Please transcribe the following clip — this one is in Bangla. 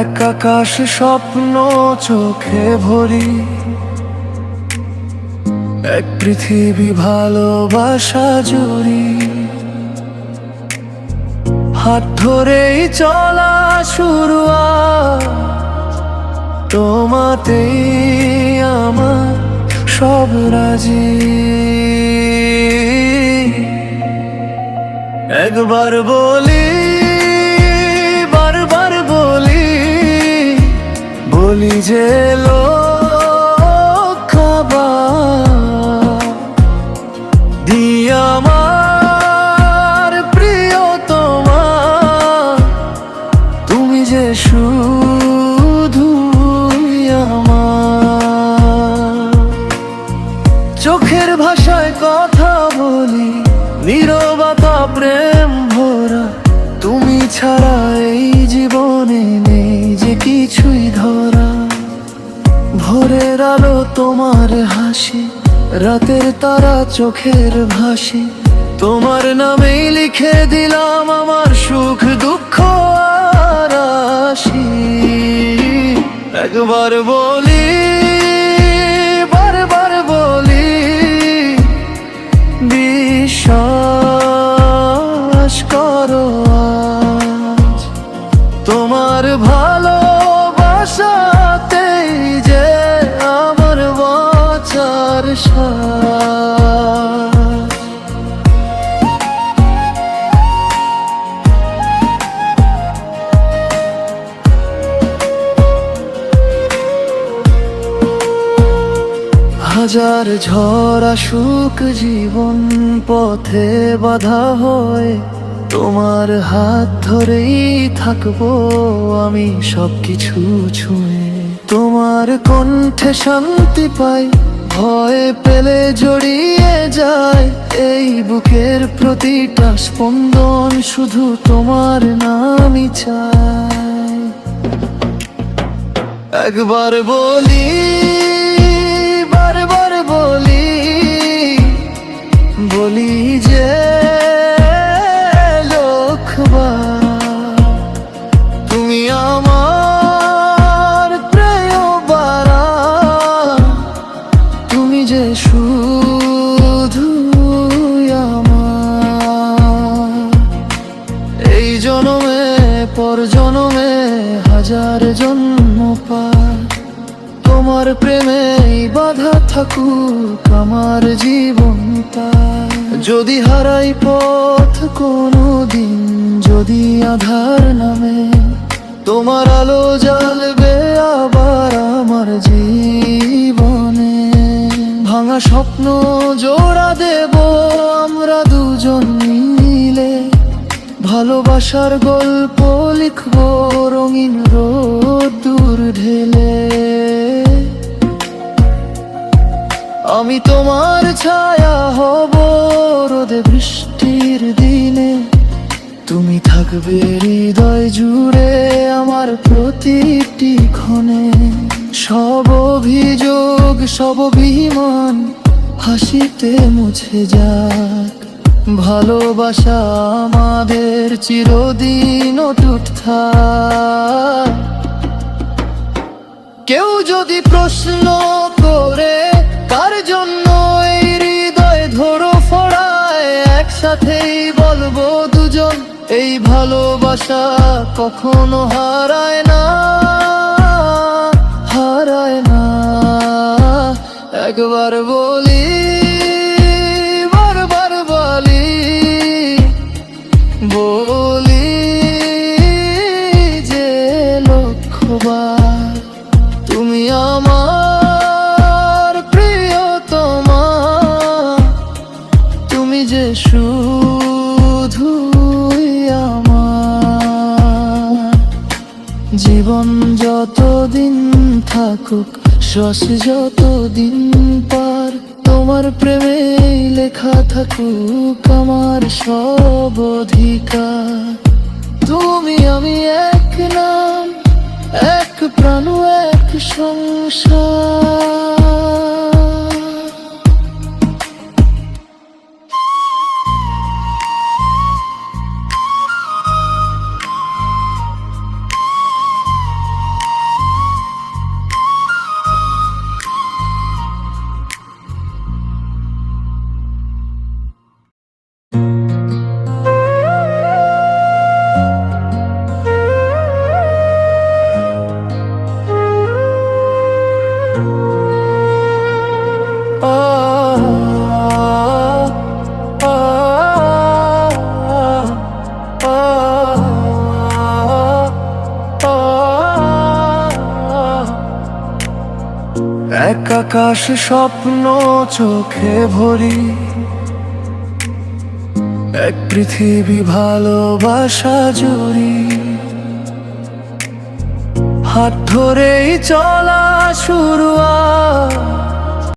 এক আকাশ স্বপ্ন চোখে ভরি এক পৃথিবী ভালোবাসা জুড়ি। হাত ধরেই চলা শুরু তোমাতেই আমার সব রাজি। একবার বলি, বারবার বলি বলি যে দিয়ে আমার প্রিয় তোমার তুমি যে শুধু জীবনে নেই যে কিছুই ধরা। ভোরের আলো তোমার হাসি, রাতের তারা চোখের ভাসি। তোমার নামেই লিখে দিলাম আমার সুখ, দুঃখ আর একবার বলি হাজার ঝড় আসুক জীবন পথে বাধা হয়, তোমার হাত ধরেই থাকব আমি সবকিছু ছুঁয়ে। তোমার কণ্ঠে শান্তি পাই ভয় পেলে জড়িয়ে যায়। এই বুকের প্রতিটা স্পন্দন শুধু তোমার নামই চায়। একবার বলি জনমে পর জনমে হাজার জন্ম পার তোমার প্রেমে বাধা থাকুক আমার জীবন তার। যদি হারাই পথ কোনো দিন যদি আধার নামে, তোমার আলো জ্বালবে আবার আমার জীবনে। ভাঙা স্বপ্ন জোড়া দেব আমরা দুজন মিলে ভালোবাসার গল্প লিখব রঙিন রোদ্দুর ঢেলে। আমি তোমার ছায়া হব রোদে বৃষ্টির দিনে। তুমি থাকবে হৃদয় জুড়ে আমার প্রতিটি ক্ষণে। সব অভিযোগ, সব অভিমান হাসিতে মুছে যাক। ভালোবাসা আমাদের চিরদিন অটুট কেউ যদি প্রশ্ন করে, কার জন্য এই হৃদয় ধরো ফড়ায়? একসাথেই বলব দুজন, এই ভালোবাসা কখনো হারায় না। হারায় না। একবার বলি তুমি আমার প্রিয় তোমার তুমি যে শুধু আমার। জীবন যতদিন থাকুক, শ্বাস যতদিন পার, তোমার প্রেমে লেখা থাকুক আমার সব অধিকার। তুমি আমি এক নাম, এক প্রাণ, এক 生凶手。সংসার স্বপ্ন চোখে ভরি এক পৃথিবী ভালোবাসা জুড়ি হাত ধরেই চলা শুরু।